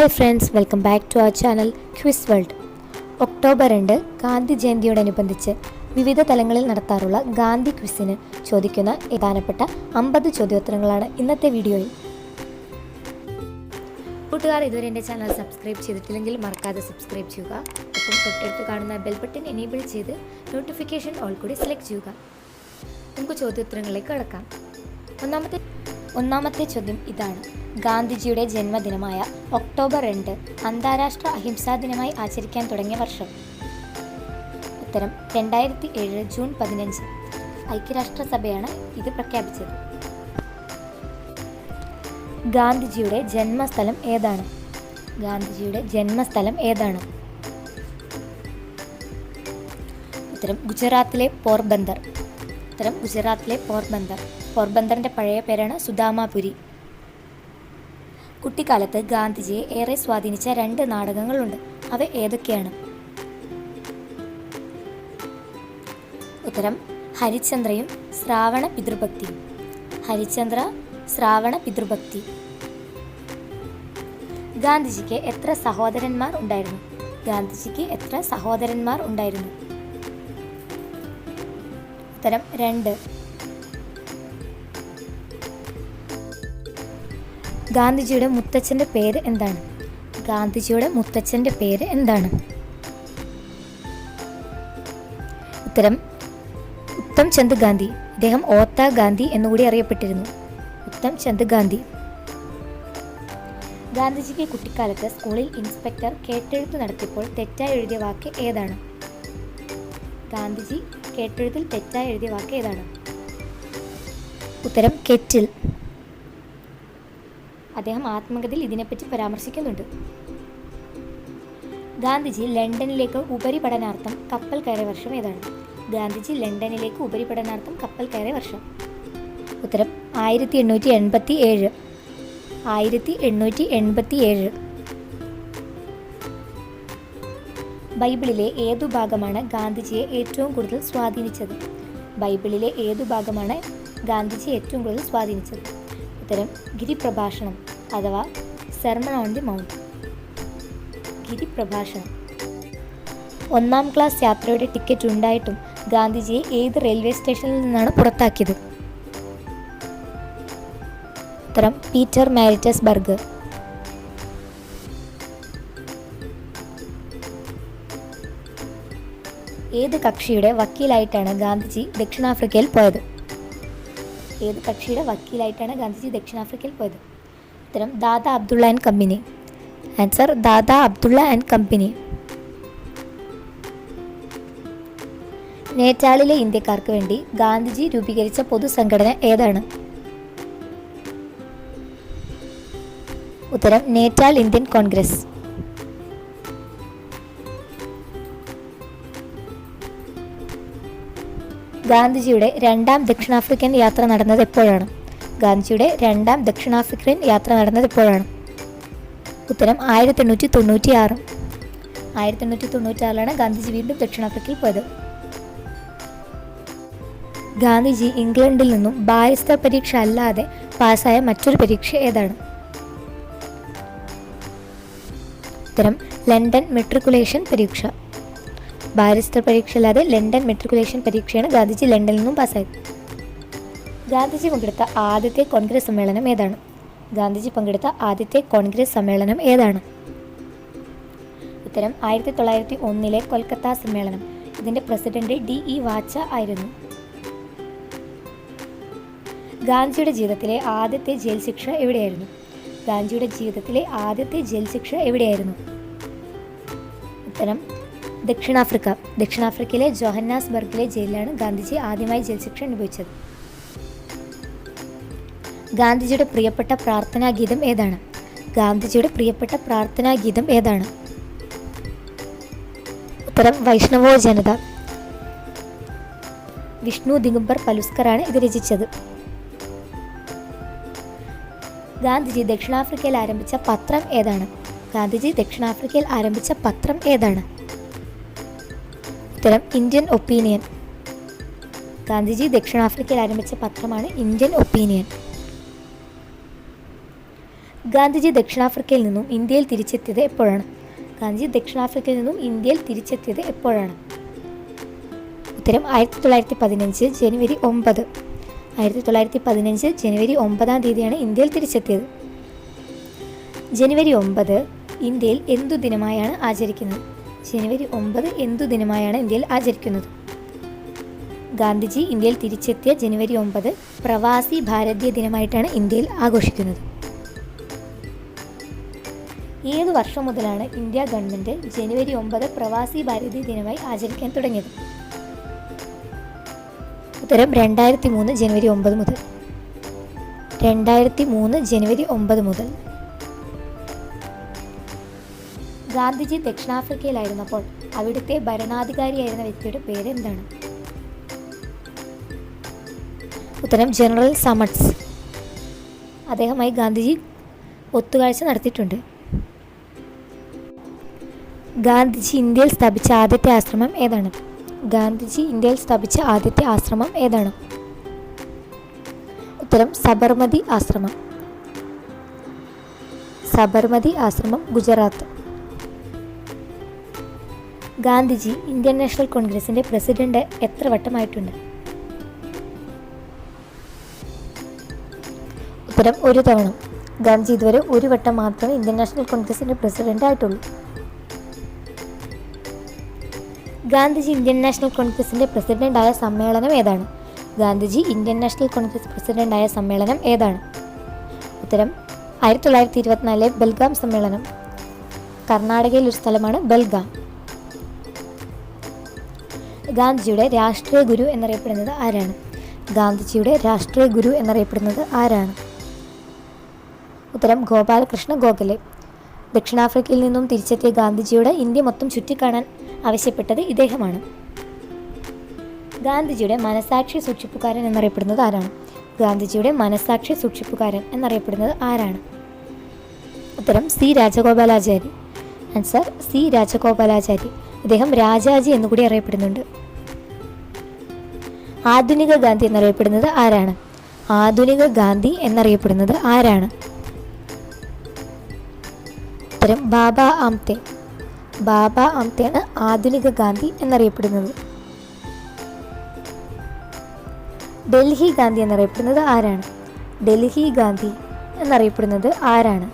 Hi friends welcome back to our channel quiz world October രണ്ട് ഗാന്ധി ജയന്തിയോടനുബന്ധിച്ച് വിവിധ തലങ്ങളിൽ നടത്താറുള്ള ഗാന്ധി ക്വിസിന് ചോദിക്കുന്ന പ്രധാനപ്പെട്ട അമ്പത് ചോദ്യോത്തരങ്ങളാണ് ഇന്നത്തെ വീഡിയോയിൽ. കൂട്ടുകാർ ഇതുവരെ എന്റെ ചാനൽ സബ്സ്ക്രൈബ് ചെയ്തിട്ടില്ലെങ്കിൽ മറക്കാതെ സബ്സ്ക്രൈബ് ചെയ്യുക. ഒപ്പം തൊട്ടടുത്ത് കാണുന്ന ബെൽ ബട്ടൺ എനേബിൾ ചെയ്ത് നോട്ടിഫിക്കേഷൻ ഓൾ കൂടി സെലക്ട് ചെയ്യുക. നമുക്ക് ചോദ്യോത്തരങ്ങളിലേക്ക് കടക്കാം. ഒന്നാമത്തെ ഒന്നാമത്തെ ചോദ്യം ഇതാണ്. ഗാന്ധിജിയുടെ ജന്മദിനമായ ഒക്ടോബർ രണ്ട് അന്താരാഷ്ട്ര അഹിംസാ ദിനമായി ആചരിക്കാൻ തുടങ്ങിയ വർഷം. ഉത്തരം രണ്ടായിരത്തി ഏഴ് ജൂൺ പതിനഞ്ച്. ഐക്യരാഷ്ട്രസഭയാണ് ഇത് പ്രഖ്യാപിച്ചത്. ഗാന്ധിജിയുടെ ജന്മസ്ഥലം ഏതാണ്? ഗാന്ധിജിയുടെ ജന്മസ്ഥലം ഏതാണ്? ഉത്തരം ഗുജറാത്തിലെ പോർബന്ദർ. ഉത്തരം ഗുജറാത്തിലെ പോർബന്ദർ. പോർബന്ദറിന്റെ പഴയ പേരാണ് സുദാമാപുരി കുട്ടിക്കാലത്ത് ഗാന്ധിജിയെ ഏറെ സ്വാധീനിച്ച രണ്ട് നാടകങ്ങളുണ്ട്. അവ ഏതൊക്കെയാണ്? ഉത്തരം ഹരിചന്ദ്രയും ശ്രാവണ പിതൃഭക്തിയും ഹരിചന്ദ്ര ശ്രാവണ പിതൃഭക്തി. ഗാന്ധിജിക്ക് എത്ര സഹോദരന്മാർ ഉണ്ടായിരുന്നു? ഗാന്ധിജിക്ക് എത്ര സഹോദരന്മാർ ഉണ്ടായിരുന്നു? ഉത്തരം രണ്ട്. ഗാന്ധിജിയുടെ മുത്തച്ഛന്റെ പേര് എന്താണ്? ഗാന്ധിജിയുടെ മുത്തച്ഛന്റെ പേര് എന്താണ്? ഉത്തരം ഉത്തം ചന്ദ് ഗാന്ധി. അദ്ദേഹം ഓത്ത ഗാന്ധി എന്നുകൂടി അറിയപ്പെട്ടിരുന്നു. ഉത്തം ചന്ദ് ഗാന്ധി. ഗാന്ധിജിക്ക് കുട്ടിക്കാലത്ത് സ്കൂളിൽ ഇൻസ്പെക്ടർ കേട്ടെഴുത്ത് നടത്തിയപ്പോൾ തെറ്റായി എഴുതിയ വാക്ക് ഏതാണ്? ഗാന്ധിജി കേട്ടെഴുത്തിൽ തെറ്റായി എഴുതിയ വാക്ക് ഏതാണ്? ഉത്തരം കെറ്റിൽ. അദ്ദേഹം ആത്മകഥയിൽ ഇതിനെപ്പറ്റി പരാമർശിക്കുന്നുണ്ട്. ഗാന്ധിജി ലണ്ടനിലേക്ക് ഉപരിപഠനാർത്ഥം കപ്പൽ കയറിയ വർഷം ഏതാണ്? ഗാന്ധിജി ലണ്ടനിലേക്ക് ഉപരിപഠനാർത്ഥം കപ്പൽ കയറിയ വർഷം. ഉത്തരം ആയിരത്തി എണ്ണൂറ്റി എൺപത്തി ഏഴ് ആയിരത്തി എണ്ണൂറ്റി എൺപത്തി ഏഴ് ബൈബിളിലെ ഏതു ഭാഗമാണ് ഗാന്ധിജിയെ ഏറ്റവും കൂടുതൽ സ്വാധീനിച്ചത്? ബൈബിളിലെ ഏതു ഭാഗമാണ് ഗാന്ധിജിയെ ഏറ്റവും കൂടുതൽ സ്വാധീനിച്ചത്? ഉത്തരം ഗിരിപ്രഭാഷണം അഥവാ സെർമൺ ഓൺ ദി മൗണ്ട് ഗിരിപ്രഭാഷണം. ഒന്നാം ക്ലാസ് യാത്രയുടെ ടിക്കറ്റ് ഉണ്ടായിട്ടും ഗാന്ധിജിയെ ഏത് റെയിൽവേ സ്റ്റേഷനിൽ നിന്നാണ് പുറത്താക്കിയത്? ഉത്തരം പീറ്റർ മാരിറ്റസ് ബർഗ് ഏത് കക്ഷിയുടെ വക്കീലായിട്ടാണ് ഗാന്ധിജി ദക്ഷിണാഫ്രിക്കയിൽ പോയത്? ഏത് കക്ഷിയുടെ വക്കീലായിട്ടാണ് ഗാന്ധിജി ദക്ഷിണാഫ്രിക്കയിൽ പോയത്? ഉത്തരം Dada Abdullah and company. Answer Dada Abdullah and company. നേറ്റാളിലെ ഇന്ത്യക്കാർക്ക് വേണ്ടി ഗാന്ധിജി രൂപീകരിച്ച പൊതുസംഘടന ഏതാണ്? ഉത്തരം നേറ്റാൾ ഇന്ത്യൻ കോൺഗ്രസ്. ഗാന്ധിജിയുടെ രണ്ടാം ദക്ഷിണാഫ്രിക്കൻ യാത്ര നടന്നത് എപ്പോഴാണ്? ഗാന്ധിജിയുടെ രണ്ടാം ദക്ഷിണാഫ്രിക്കൻ യാത്ര നടന്നത് എപ്പോഴാണ്? ഉത്തരം ആയിരത്തി എണ്ണൂറ്റി തൊണ്ണൂറ്റി ആറ് ആയിരത്തി എണ്ണൂറ്റി തൊണ്ണൂറ്റി ആറിലാണ് ഗാന്ധിജി വീണ്ടും ദക്ഷിണാഫ്രിക്കയിൽ പോയത്. ഗാന്ധിജി ഇംഗ്ലണ്ടിൽ നിന്നും ബാരിസ്റ്റർ പരീക്ഷ അല്ലാതെ പാസ്സായ മറ്റൊരു പരീക്ഷ ഏതാണ്? ഉത്തരം ലണ്ടൻ മെട്രിക്കുലേഷൻ പരീക്ഷ. ബാരിസ്റ്റർ പരീക്ഷ അല്ലാതെ ലണ്ടൻ മെട്രിക്കുലേഷൻ പരീക്ഷയാണ് ഗാന്ധിജി ലണ്ടനിൽ നിന്നും പാസ്സായത്. ഗാന്ധിജി പങ്കെടുത്ത ആദ്യത്തെ കോൺഗ്രസ് സമ്മേളനം ഏതാണ്? ഗാന്ധിജി പങ്കെടുത്ത ആദ്യത്തെ കോൺഗ്രസ് സമ്മേളനം ഏതാണ്? ഉത്തരം ആയിരത്തി തൊള്ളായിരത്തി ഒന്നിലെ കൊൽക്കത്ത സമ്മേളനം. ഇതിന്റെ പ്രസിഡന്റ് ഡി ഇ വാച്ച ആയിരുന്നു. ഗാന്ധിയുടെ ജീവിതത്തിലെ ആദ്യത്തെ ജയിൽ ശിക്ഷ എവിടെയായിരുന്നു? ഗാന്ധിയുടെ ജീവിതത്തിലെ ആദ്യത്തെ ജയിൽ ശിക്ഷ എവിടെയായിരുന്നു? ഉത്തരം ദക്ഷിണാഫ്രിക്ക. ദക്ഷിണാഫ്രിക്കയിലെ ജോഹന്നാസ്ബർഗിലെ ജയിലിലാണ് ഗാന്ധിജി ആദ്യമായി ജയിൽ ശിക്ഷ അനുഭവിച്ചത്. ഗാന്ധിജിയുടെ പ്രിയപ്പെട്ട പ്രാർത്ഥനാ ഗീതം ഏതാണ്? ഗാന്ധിജിയുടെ പ്രിയപ്പെട്ട പ്രാർത്ഥനാ ഗീതം ഏതാണ്? ഉത്തരം വൈഷ്ണവോ ജനത. വിഷ്ണു ദിഗംബർ പലുസ്കറാണ് ഇത് രചിച്ചത്. ഗാന്ധിജി ദക്ഷിണാഫ്രിക്കയിൽ ആരംഭിച്ച പത്രം ഏതാണ്? ഗാന്ധിജി ദക്ഷിണാഫ്രിക്കയിൽ ആരംഭിച്ച പത്രം ഏതാണ്? ഉത്തരം ഇന്ത്യൻ ഒപ്പീനിയൻ ഗാന്ധിജി ദക്ഷിണാഫ്രിക്കയിൽ ആരംഭിച്ച പത്രമാണ് ഇന്ത്യൻ ഒപ്പീനിയൻ ഗാന്ധിജി ദക്ഷിണാഫ്രിക്കയിൽ നിന്നും ഇന്ത്യയിൽ തിരിച്ചെത്തിയത് എപ്പോഴാണ്? ഗാന്ധിജി ദക്ഷിണാഫ്രിക്കയിൽ നിന്നും ഇന്ത്യയിൽ തിരിച്ചെത്തിയത് എപ്പോഴാണ്? ഉത്തരം ആയിരത്തി തൊള്ളായിരത്തി പതിനഞ്ച് ജനുവരി ഒമ്പത്. ആയിരത്തി തൊള്ളായിരത്തി പതിനഞ്ച് ജനുവരി ഒമ്പതാം തീയതിയാണ് ഇന്ത്യയിൽ തിരിച്ചെത്തിയത്. ജനുവരി ഒമ്പത് ഇന്ത്യയിൽ എന്തു ദിനമായാണ് ആചരിക്കുന്നത്? ജനുവരി ഒമ്പത് എന്തു ദിനമായാണ് ഇന്ത്യയിൽ ആചരിക്കുന്നത്? ഗാന്ധിജി ഇന്ത്യയിൽ തിരിച്ചെത്തിയ ജനുവരി ഒമ്പത് പ്രവാസി ഭാരതീയ ദിനമായിട്ടാണ് ഇന്ത്യയിൽ ആഘോഷിക്കുന്നത്. ഏത് വർഷം മുതലാണ് ഇന്ത്യ ഗവൺമെന്റ് ജനുവരി ഒമ്പത് പ്രവാസി ഭാരതീയ ദിനമായി ആചരിക്കാൻ തുടങ്ങിയത്? ഉത്തരം രണ്ടായിരത്തി മൂന്ന് ജനുവരി ഒമ്പത് മുതൽ. രണ്ടായിരത്തി മൂന്ന് ജനുവരി ഒമ്പത് മുതൽ. ഗാന്ധിജി ദക്ഷിണാഫ്രിക്കയിലായിരുന്നപ്പോൾ അവിടുത്തെ ഭരണാധികാരിയായിരുന്ന വ്യക്തിയുടെ പേര് എന്താണ് ഉത്തരം ജനറൽ സമട്സ്. അദ്ദേഹമായി ഗാന്ധിജി ഒത്തുകാഴ്ച നടത്തിയിട്ടുണ്ട്. ഗാന്ധിജി ഇന്ത്യയിൽ സ്ഥാപിച്ച ആദ്യത്തെ ആശ്രമം ഏതാണ്? ഗാന്ധിജി ഇന്ത്യയിൽ സ്ഥാപിച്ച ആദ്യത്തെ ആശ്രമം ഏതാണ്? ഉത്തരം സബർമതി ആശ്രമം. സബർമതി ആശ്രമം ഗുജറാത്ത്. ഗാന്ധിജി ഇന്ത്യൻ നാഷണൽ കോൺഗ്രസിന്റെ പ്രസിഡന്റ് എത്ര വട്ടമായിട്ടുണ്ട്? ഉത്തരം ഒരു തവണ. ഗാന്ധിജി ഇതുവരെ ഒരു വട്ടം മാത്രമേ ഇന്ത്യൻ നാഷണൽ കോൺഗ്രസിന്റെ പ്രസിഡന്റ് ആയിട്ടുള്ളൂ. ഗാന്ധിജി ഇന്ത്യൻ നാഷണൽ കോൺഗ്രസിന്റെ പ്രസിഡന്റായ സമ്മേളനം ഏതാണ്? ഗാന്ധിജി ഇന്ത്യൻ നാഷണൽ കോൺഗ്രസ് പ്രസിഡന്റായ സമ്മേളനം ഏതാണ്? ഉത്തരം ആയിരത്തി തൊള്ളായിരത്തി ഇരുപത്തിനാലിലെ ബൽഗാം സമ്മേളനം. കർണാടകയിൽ ഒരു സ്ഥലമാണ് ബൽഗാം. ഗാന്ധിജിയുടെ രാഷ്ട്രീയ ഗുരു എന്നറിയപ്പെടുന്നത് ആരാണ്? ഗാന്ധിജിയുടെ രാഷ്ട്രീയ ഗുരു എന്നറിയപ്പെടുന്നത് ആരാണ്? ഉത്തരം ഗോപാലകൃഷ്ണ ഗോഖലെ. ദക്ഷിണാഫ്രിക്കയിൽ നിന്നും തിരിച്ചെത്തിയ ഗാന്ധിജിയോട് ഇന്ത്യ മൊത്തം ചുറ്റിക്കാണാൻ ആവശ്യപ്പെട്ടത് ഇദ്ദേഹമാണ്. ഗാന്ധിജിയുടെ മനസാക്ഷി സൂക്ഷിപ്പുകാരൻ എന്നറിയപ്പെടുന്നത് ആരാണ്? ഗാന്ധിജിയുടെ മനസാക്ഷി സൂക്ഷിപ്പുകാരൻ എന്നറിയപ്പെടുന്നത് ആരാണ്? ഉത്തരം C. Rajagopalachari. Answer C. Rajagopalachari. ഇദ്ദേഹം രാജാജി എന്നുകൂടി അറിയപ്പെടുന്നുണ്ട്. ആധുനിക ഗാന്ധി എന്നറിയപ്പെടുന്നത് ആരാണ്? ആധുനിക ഗാന്ധി എന്നറിയപ്പെടുന്നത് ആരാണ്? ഉത്തരം ബാബ ആംതെ. ബാബ ആംതെയാണ് ആധുനിക ഗാന്ധി എന്നറിയപ്പെടുന്നത്. ഡൽഹി ഗാന്ധി എന്നറിയപ്പെടുന്നത് ആരാണ്? ഡൽഹി ഗാന്ധി എന്നറിയപ്പെടുന്നത് ആരാണ്?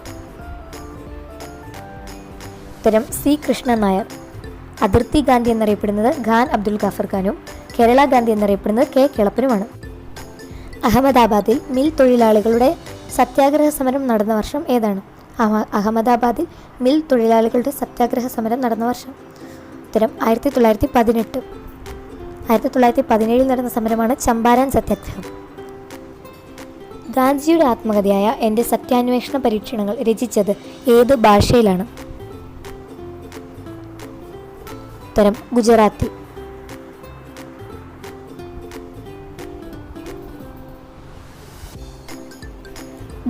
ഉത്തരം സി കൃഷ്ണൻ നായർ. അതിർത്തി ഗാന്ധി എന്നറിയപ്പെടുന്നത് ഖാൻ അബ്ദുൽ ഗാഫർ ഖാനും കേരള ഗാന്ധി എന്നറിയപ്പെടുന്നത് കെ കിളപ്പനുമാണ്. അഹമ്മദാബാദിൽ മിൽ തൊഴിലാളികളുടെ സത്യാഗ്രഹ സമരം നടന്ന വർഷം ഏതാണ്? അഹമ്മദാബാദിൽ മിൽ തൊഴിലാളികളുടെ സത്യാഗ്രഹ സമരം നടന്ന വർഷം. ഉത്തരം ആയിരത്തി തൊള്ളായിരത്തി പതിനെട്ട് ആയിരത്തി തൊള്ളായിരത്തി പതിനേഴിൽ നടന്ന സമരമാണ് ചമ്പാരാൻ സത്യാഗ്രഹം. ഗാന്ധിജിയുടെ ആത്മകഥയായ എന്റെ സത്യാന്വേഷണ പരീക്ഷണങ്ങൾ രചിച്ചത് ഏത് ഭാഷയിലാണ്? ഉത്തരം ഗുജറാത്തി.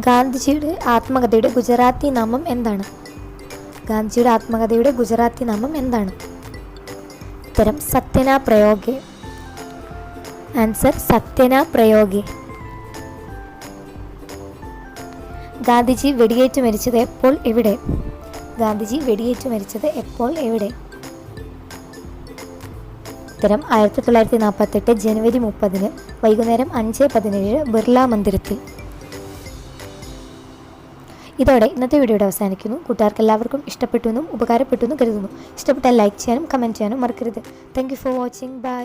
ഗാന്ധിജിയുടെ ആത്മകഥയുടെ ഗുജറാത്തി നാമം എന്താണ്? ഗാന്ധിജിയുടെ ആത്മകഥയുടെ ഗുജറാത്തി നാമം എന്താണ്? ഉത്തരം സത്യന പ്രയോഗെ. ആൻസർ സത്യന പ്രയോഗെ. ഗാന്ധിജി വെടിയേറ്റ് മരിച്ചത് എപ്പോൾ? എവിടെ? ഗാന്ധിജി വെടിയേറ്റ് മരിച്ചത് എപ്പോൾ? എവിടെ? ഉത്തരം ആയിരത്തി തൊള്ളായിരത്തി നാൽപ്പത്തെട്ട് ജനുവരി മുപ്പതിന് വൈകുന്നേരം അഞ്ച് പതിനേഴ് ബിർള മന്ദിരത്തിൽ. ഇതോടെ ഇന്നത്തെ വീഡിയോയുടെ അവസാനിക്കുന്നു. കൂട്ടുകാർക്ക് എല്ലാവർക്കും ഇഷ്ടപ്പെട്ടു എന്നും ഉപകാരപ്പെട്ടു എന്നും കരുതുന്നു. ഇഷ്ടപ്പെട്ടാൽ ലൈക്ക് ചെയ്യാനും കമന്റ് ചെയ്യാനും മറക്കരുത്. Thank for watching bye